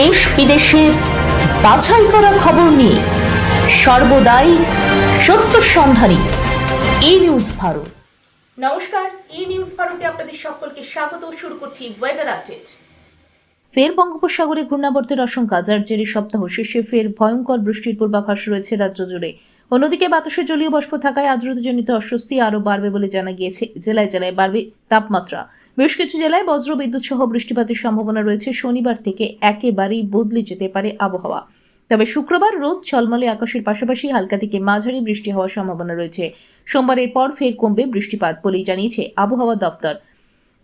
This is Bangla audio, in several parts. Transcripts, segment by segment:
দেশ বিদেশের বাছাই করা খবর নিয়ে সর্বদাই সত্য সন্ধানী এই নিউজ ভারত। নমস্কার ই নিউজ ভারতে আপনাদের সকলকে স্বাগত। শুরু করছি ওয়েদার আপডেট ফের বঙ্গোপসাগরে ঘূর্ণাবর্তের আশঙ্কা। যার জেরে সপ্তাহ শেষে ফের ভয়ঙ্কর বৃষ্টির পূর্বাভাস রয়েছে রাজ্য জুড়ে। অন্যদিকে বাতাসে জলীয় বাষ্প থাকায় আর্দ্রতাজনিত অস্বস্তি আরও বাড়বে বলে জানা গিয়েছে। জেলায় জেলায় বাড়বে তাপমাত্রা। বেশ কিছু জেলায় বজ্র, বিদ্যুৎ সহ বৃষ্টিপাতের সম্ভাবনা রয়েছে। শনিবার থেকে একেবারেই বদলে যেতে পারে আবহাওয়া। তবে শুক্রবার রোদ ঝলমলে আকাশের পাশাপাশি হালকা থেকে মাঝারি বৃষ্টি হওয়ার সম্ভাবনা রয়েছে। সোমবারের পর ফের কমবে বৃষ্টিপাত বলেই জানিয়েছে আবহাওয়া দপ্তর।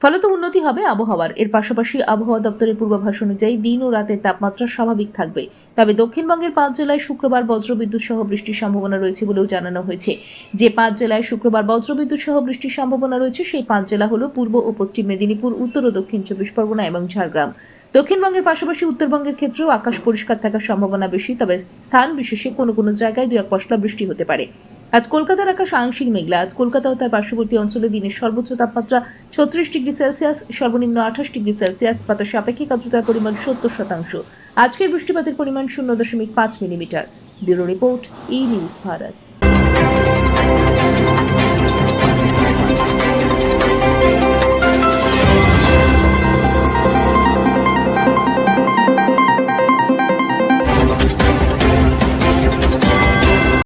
ফলত উন্নতি হবে আবহাওয়ার। এর পাশাপাশি আবহাওয়া দপ্তরের পূর্বাভাস অনুযায়ী দিন ও রাতের তাপমাত্রা স্বাভাবিক থাকবে। তবে দক্ষিণবঙ্গের পাঁচ জেলায় শুক্রবার বজ্রবিদ্যুৎ সহ বৃষ্টির সম্ভাবনা রয়েছে বলেও জানানো হয়েছে। যে পাঁচ জেলায় শুক্রবার বজ্রবিদ্যুৎ সহ বৃষ্টির সম্ভাবনা রয়েছে, সেই পাঁচ জেলা হল পূর্ব ও পশ্চিম মেদিনীপুর, উত্তর ও দক্ষিণ চব্বিশ পরগনা এবং ঝাড়গ্রাম। দক্ষিণবঙ্গের পাশাপাশি উত্তরবঙ্গের ক্ষেত্রেও আকাশ পরিষ্কার থাকার সম্ভাবনা বেশি, তবে স্থান বিশেষে কোনো কোনো জায়গায় দু এক পশলা বৃষ্টি হতে পারে। আজ কলকাতার আকাশ আংশিক মেঘলা। আজ কলকাতা ও তার পার্শ্ববর্তী অঞ্চলে দিনের সর্বোচ্চ তাপমাত্রা ছত্রিশ ডিগ্রি সেলসিয়াস, সর্বনিম্ন আঠাশ ডিগ্রি সেলসিয়াস। বাতাসে আপেক্ষিক আর্দ্রতার পরিমাণ সত্তর শতাংশ। আজকের বৃষ্টিপাতের পরিমাণ শূন্য দশমিক পাঁচ millimetre. Bureau report, E news Bharat.